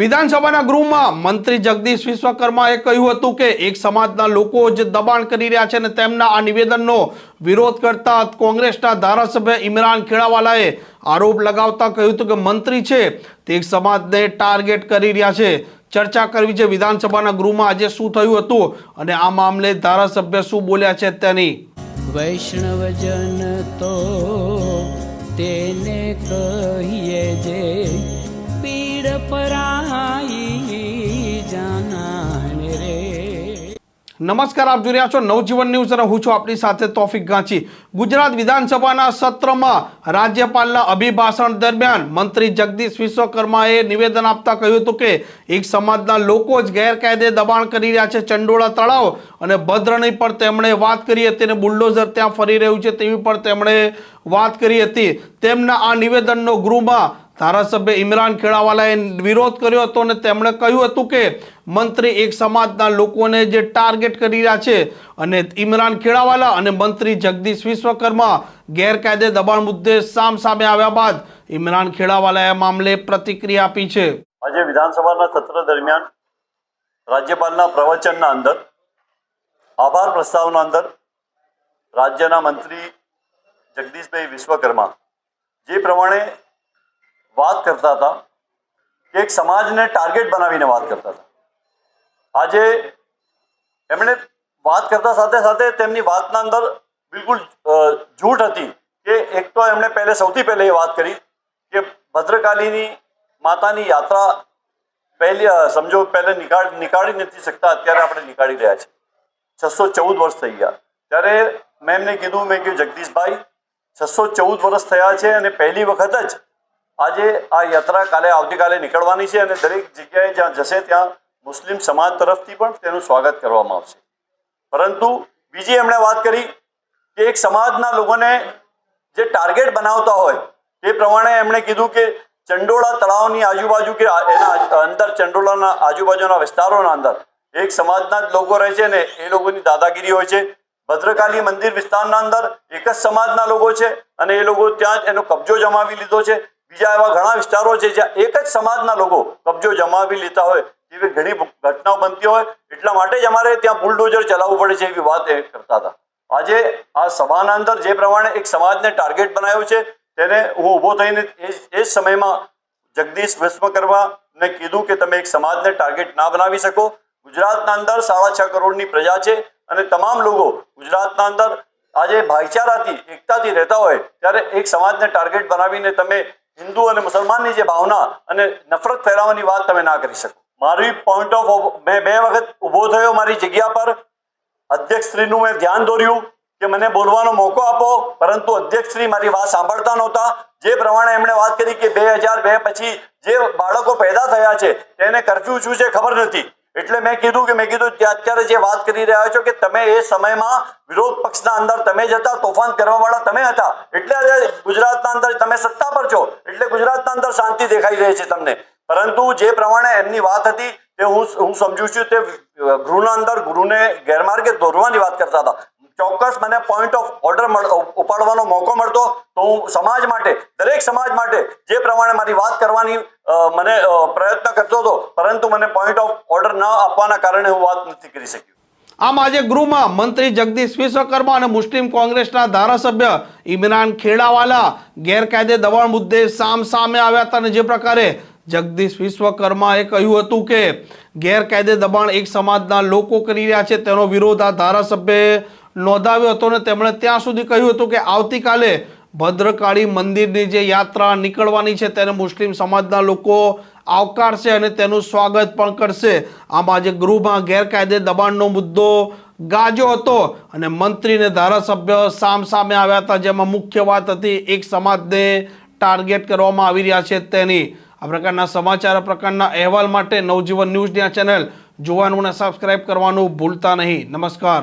વિધાનસભાના ગૃહમાં મંત્રી જગદીશ વિશ્વકર્માએ કહ્યું હતું કે એક સમાજના લોકો જે દબાણ કરી રહ્યા છે અને તેમના આ નિવેદનનો વિરોધ કરતા કોંગ્રેસના ધારાસભ્ય ઇમરાન ખેડાવાલાએ આરોપ લગાવતા કહ્યું હતું કે મંત્રી છે તે એક સમાજને ટાર્ગેટ કરી રહ્યા છે. ચર્ચા કરવી છે વિધાનસભાના ગૃહમાં આજે શું થયું હતું અને આ મામલે ધારાસભ્ય શું બોલ્યા છે તેની. વૈષ્ણવજન તો તેને કહીએ જે પીડ પરાઈ રે. નમસ્કાર, આપ જોઈ રહ્યા છો નવજીવન ન્યૂઝ. અને હું છું આપની સાથે તોફિક ગાંચી. ગુજરાત વિધાનસભાના સત્રમાં રાજ્યપાલના અભિભાષણ દરમિયાન મંત્રી જગદીશ વિશ્વકર્માએ નિવેદન આપતા કહ્યું હતું કે, એક સમાજના લોકો જ ગેરકાયદે દબાણ કરી રહ્યા છે ચંડોળા તળાવ. અને ભદ્રની પર તેમણે વાત કરી હતી અને બુલડોઝર ત્યાં ફરી રહ્યું છે તેવી પણ તેમણે વાત કરી હતી. તેમના આ નિવેદનનો ગૃહમાં ધારાસભ્ય ઇમરાન ખેડાવાલાએ વિરોધ કર્યો હતો અને તેમણે કહ્યું હતું કે મંત્રી એક સમાજના લોકોને જે ટાર્ગેટ કરી રહ્યા છે અને ઇમરાન ખેડાવાલા અને મંત્રી જગદીશ વિશ્વકર્મા ગેરકાયદે દબાણ મુદ્દે સામ સામે આવ્યા બાદ ઇમરાન ખેડાવાલાએ મામલે પ્રતિક્રિયા આપી છે. આજે વિધાનસભાના સત્ર દરમિયાન રાજ્યપાલના પ્રવચનના અંદર, આભાર પ્રસ્તાવના અંદર રાજ્યના મંત્રી જગદીશભાઈ વિશ્વકર્મા જે પ્રમાણે વાત કરતા હતા કે એક સમાજને ટાર્ગેટ બનાવીને વાત કરતા હતા. આજે એમણે વાત કરતા સાથે સાથે તેમની વાતના અંદર બિલકુલ જૂઠ હતી કે એક તો એમણે પહેલે સૌથી પહેલે એ વાત કરી કે ભદ્રકાલીની માતાની યાત્રા પહેલી સમજો પહેલે નિકાળ, નીકાળી નથી શકતા, અત્યારે આપણે નીકાળી રહ્યા છીએ. છસો ચૌદ વર્ષ થઈ ગયા. ત્યારે મેં એમને કીધું, મેં કહ્યું જગદીશભાઈ, છસો ચૌદ વર્ષ થયા છે અને પહેલી વખત જ આજે આ યાત્રા કાલે આવતીકાલે નીકળવાની છે અને દરેક જગ્યાએ જ્યાં જશે ત્યાં મુસ્લિમ સમાજ તરફથી પણ તેનું સ્વાગત કરવામાં આવશે. પરંતુ બીજી એમણે વાત કરી કે એક સમાજના લોકોને જે ટાર્ગેટ બનાવતા હોય તે પ્રમાણે એમણે કીધું કે ચંડોળા તળાવની આજુબાજુ કે એના અંદર ચંડોળાના આજુબાજુના વિસ્તારોના અંદર એક સમાજના જ લોકો રહે છે ને એ લોકોની દાદાગીરી હોય છે. ભદ્રકાલી મંદિર વિસ્તારના અંદર એક જ સમાજના લોકો છે અને એ લોકો ત્યાં જ એનો કબજો જમાવી લીધો છે. બીજા એવા ઘણા વિસ્તારો છે જ્યાં એક જ સમાજના લોકો કબજો જમાવી લેતા હોય એવી ઘણી ઘટનાઓ બનતી હોય, એટલા માટે જ અમારે ત્યાં બુલડોઝર ચલાવવું પડે છે એવી વાત એ કરતા હતા. આજે આ સભાના અંદર જે પ્રમાણે એક સમાજને ટાર્ગેટ બનાવ્યો છે, તેને હું ઊભો થઈને એ જ- સમયમાં જગદીશ વિશ્વકર્માને કીધું કે તમે એક સમાજને ટાર્ગેટ ના બનાવી શકો. ગુજરાતના અંદર સાડા છ કરોડની પ્રજા છે અને તમામ લોકો ગુજરાતના અંદર આજે ભાઈચારાથી, એકતાથી રહેતા હોય, ત્યારે એક સમાજને ટાર્ગેટ બનાવીને તમે હિન્દુ અને મુસલમાનની જે ભાવના અને નફરત ફેલાવવાની વાત તમે ના કરી શકો. મારી પોઈન્ટ ઓફ મેં બે વખત ઊભો થયો મારી જગ્યા પર. અધ્યક્ષશ્રીનું મેં ધ્યાન દોર્યું કે મને બોલવાનો મોકો આપો, પરંતુ અધ્યક્ષશ્રી મારી વાત સાંભળતા નહોતા. જે પ્રમાણે એમણે વાત કરી કે બે હજાર બે પછી જે બાળકો પેદા થયા છે, તેને કરફ્યુ શું છે ખબર નથી. એટલે મેં કીધું કે મેં કીધું અત્યારે જે વાત કરી રહ્યા છો કે તમે એ સમયમાં વિરોધ પક્ષના અંદર તમે જ હતા, તોફાન કરવાવાળા તમે હતા. એટલે ગુજરાતના અંદર તમે સત્તા પર છો, એટલે ગુજરાતના અંદર શાંતિ દેખાઈ રહી છે તમને. પરંતુ જે પ્રમાણે એમની વાત હતી તે હું હું સમજુ છું તે ગૃહના અંદર ગૃહને ગેરમાર્ગે દોરવાની વાત કરતા હતા. ચોક્કસ મને પોઈન્ટ ઓફ ઓર્ડર ઉપાડવાનો મોકો મળતો, તો હું સમાજ માટે, દરેક સમાજ માટે જે પ્રમાણે મારી વાત કરવાની મને પ્રયત્ન કરતો હતો, પરંતુ મને પોઈન્ટ ઓફ ઓર્ડર ન આપવાના કારણે હું વાત નથી કરી શક્યો. આમ આજે ગૃહમાં મંત્રી જગદીશ વિશ્વકર્મા અને મુસ્લિમ કોંગ્રેસના ધારાસભ્ય ઇમરાન ખેડાવાલા ગેરકાયદે દબાણ મુદ્દે સામ સામે આવ્યા હતા અને જે પ્રકારે જગદીશ વિશ્વકર્માએ કહ્યું હતું કે ગેરકાયદે દબાણ એક સમાજના લોકો કરી રહ્યા છે, તેનો વિરોધ આ ધારાસભ્યએ નોંધાવ્યો હતો અને તેમણે ત્યાં સુધી કહ્યું હતું કે આવતીકાલે ભદ્રકાળી મંદિરની જે યાત્રા નીકળવાની છે તેને મુસ્લિમ સમાજના લોકો આવકારશે અને તેનું સ્વાગત પણ કરશે. આમ આજે ગૃહમાં ગેરકાયદે દબાણનો મુદ્દો ગાજો હતો અને મંત્રી અને ધારાસભ્ય સામ સામે આવ્યા હતા, જેમાં મુખ્ય વાત હતી એક સમાજને ટાર્ગેટ કરવામાં આવી રહ્યા છે તેની. આ પ્રકારના સમાચાર પ્રકારના અહેવાલ માટે નવજીવન ન્યૂઝની આ ચેનલ. જોવાનું અને સબસ્ક્રાઇબ કરવાનું ભૂલતા નહીં. નમસ્કાર.